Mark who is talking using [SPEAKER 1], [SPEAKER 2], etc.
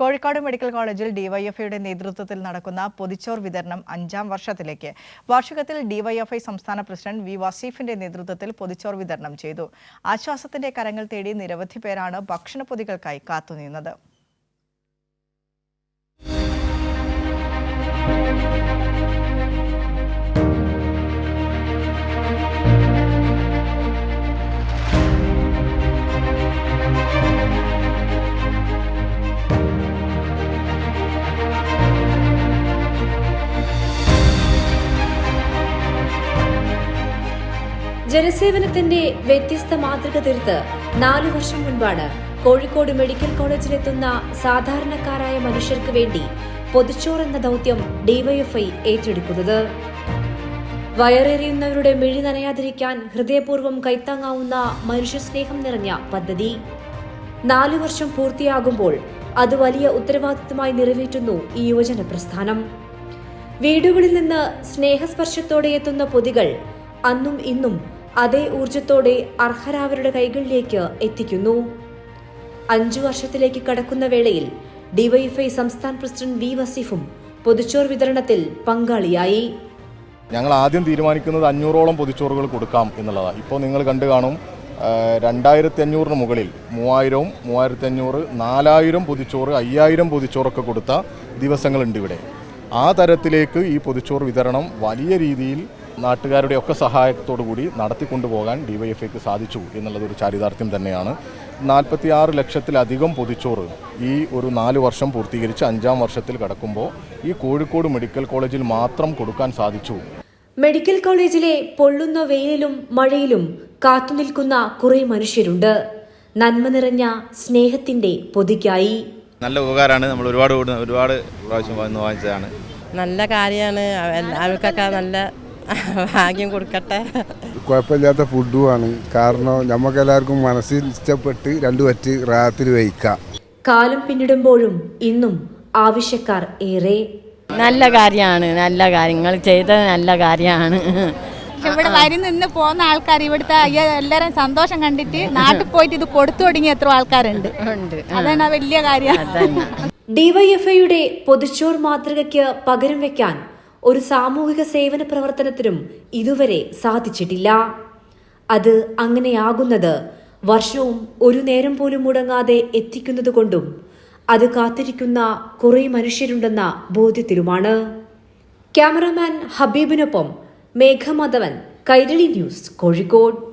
[SPEAKER 1] Kozhikode medical കോളേജിൽ ഡിവൈഎഫ്ഐയുടെ നേതൃത്വത്തിൽ നടക്കുന്ന പൊതിച്ചോർ വിതരണം അഞ്ചാം വർഷത്തിലേക്ക്. വാർഷികത്തിൽ ഡിവൈഎഫ്ഐ സംസ്ഥാന പ്രസിഡന്റ് വി വസീഫിന്റെ നേതൃത്വത്തിൽ പൊതിച്ചോർ വിതരണം ചെയ്തു. ആശ്വാസത്തിന്റെ കരങ്ങൾ തേടി നിരവധി പേരാണ് ഭക്ഷണപ്പൊതികൾക്കായി കാത്തുനിന്നത്.
[SPEAKER 2] ജനസേവനത്തിന്റെ വ്യത്യസ്ത മാതൃക തീർത്ത് നാലു വർഷം മുൻപാണ് കോഴിക്കോട് മെഡിക്കൽ കോളേജിലെത്തുന്ന സാധാരണക്കാരായ മനുഷ്യർക്ക് വേണ്ടി പൊതിച്ചോർ എന്ന ദൗത്യം ഡിവൈഎഫ്ഐ ഏറ്റെടുക്കുന്നത്. വയറേറിയുന്നവരുടെ മിഴി നനയാതിരിക്കാൻ ഹൃദയപൂർവം കൈത്താങ്ങാവുന്ന മനുഷ്യസ്നേഹം നിറഞ്ഞ പദ്ധതി. നാലു വർഷം പൂർത്തിയാകുമ്പോൾ അത് വലിയ ഉത്തരവാദിത്തമായി നിറവേറ്റുന്നു ഈ യുവജന പ്രസ്ഥാനം. വീടുകളിൽ നിന്ന് സ്നേഹസ്പർശത്തോടെ എത്തുന്ന പൊതികൾ അന്നും ഇന്നും അതേ ഊർജത്തോടെ അർഹരാവരുടെ കൈകളിലേക്ക് എത്തിക്കുന്നു. അഞ്ചു വർഷത്തിലേക്ക് കടക്കുന്ന വേളയിൽ ഡിവൈഎഫ്ഐ സംസ്ഥാന പ്രസിഡന്റ് വി വസീഫും പൊതുച്ചോർ വിതരണത്തിൽ പങ്കാളിയായി.
[SPEAKER 3] ഞങ്ങൾ ആദ്യം തീരുമാനിക്കുന്നത് അഞ്ഞൂറോളം പൊതിച്ചോറുകൾ കൊടുക്കാം എന്നുള്ളതാണ്. ഇപ്പോൾ നിങ്ങൾ കണ്ടു കാണും രണ്ടായിരത്തി അഞ്ഞൂറിന് മുകളിൽ മൂവായിരവും മൂവായിരത്തി അഞ്ഞൂറ് നാലായിരം പൊതിച്ചോറ് അയ്യായിരം പൊതിച്ചോറൊക്കെ കൊടുത്ത ദിവസങ്ങളുണ്ട് ഇവിടെ. ആ തരത്തിലേക്ക് ഈ പൊതിച്ചോറ് വിതരണം വലിയ രീതിയിൽ നാട്ടുകാരുടെ ഒക്കെ സഹായത്തോടു കൂടി നടത്തിക്കൊണ്ടുപോകാൻ ഡിവൈഎഫ്ഐക്ക് സാധിച്ചു എന്നുള്ളത് ഒരു ചാരിതാർത്ഥ്യം തന്നെയാണ്. നാൽപ്പത്തിയാറ് ലക്ഷത്തിലധികം പൊതിച്ചോറ് ഈ ഒരു നാല് വർഷം പൂർത്തീകരിച്ച് അഞ്ചാം വർഷത്തിൽ കടക്കുമ്പോൾ ഈ കോഴിക്കോട് മെഡിക്കൽ കോളേജിൽ മാത്രം കൊടുക്കാൻ സാധിച്ചു.
[SPEAKER 2] മെഡിക്കൽ കോളേജിലെ പൊള്ളുന്ന വെയിലിലും മഴയിലും കാത്തുനിൽക്കുന്ന കുറെ മനുഷ്യരുണ്ട്. നന്മ നിറഞ്ഞ സ്നേഹത്തിന്റെ പൊതിക്കായി.
[SPEAKER 4] നല്ല ഉപകാരമാണ്. നമ്മൾ ഒരുപാട് ഒരുപാട് പ്രാവശ്യം വന്ന് വാങ്ങിച്ചതാണ്.
[SPEAKER 5] നല്ല കാര്യമാണ്. ആൾക്കാർക്ക് നല്ല ഭാഗ്യം കൊടുക്കട്ടെ.
[SPEAKER 6] കുഴപ്പമില്ലാത്ത ഫുഡുമാണ് കാരണം നമുക്ക് എല്ലാവർക്കും മനസ്സിൽ ഇഷ്ടപ്പെട്ട് രണ്ടു പറ്റ് റാത്തിൽ വഹിക്കാം
[SPEAKER 2] കാലം പിന്നിടുമ്പോഴും ഇന്നും ആവശ്യക്കാർ ഏറെ.
[SPEAKER 5] നല്ല കാര്യമാണ്. നല്ല കാര്യങ്ങൾ ചെയ്ത നല്ല കാര്യമാണ്.
[SPEAKER 7] ഇവിടെ വരി നിന്ന് പോകുന്ന ആൾക്കാർ ഇവിടുത്തെ അയ്യ എല്ലാരും സന്തോഷം കണ്ടിട്ട് നാട്ടിൽ പോയിട്ട് ഇത് കൊടുത്തു തുടങ്ങിയ എത്ര ആൾക്കാരുണ്ട്.
[SPEAKER 5] ഉണ്ട്.
[SPEAKER 7] അതാണ് ആ വലിയ കാര്യം.
[SPEAKER 2] ഡിവൈഎഫ്ഐയുടെ പൊതുച്ചോർ മാതൃകയ്ക്ക് പകരം വെക്കാൻ ഒരു സാമൂഹിക സേവന പ്രവർത്തനത്തിനും ഇതുവരെ സാധിച്ചിട്ടില്ല. അത് അങ്ങനെയാകുന്നത് വർഷവും ഒരു നേരം പോലും മുടങ്ങാതെ എത്തിക്കുന്നതുകൊണ്ടും അത് കാത്തിരിക്കുന്ന കുറെ മനുഷ്യരുണ്ടെന്ന ബോധ്യത്തിലുമാണ്. ക്യാമറമാൻ ഹബീബിനൊപ്പം മേഘമാധവൻ കൈരളി ന്യൂസ് കോഴിക്കോട്.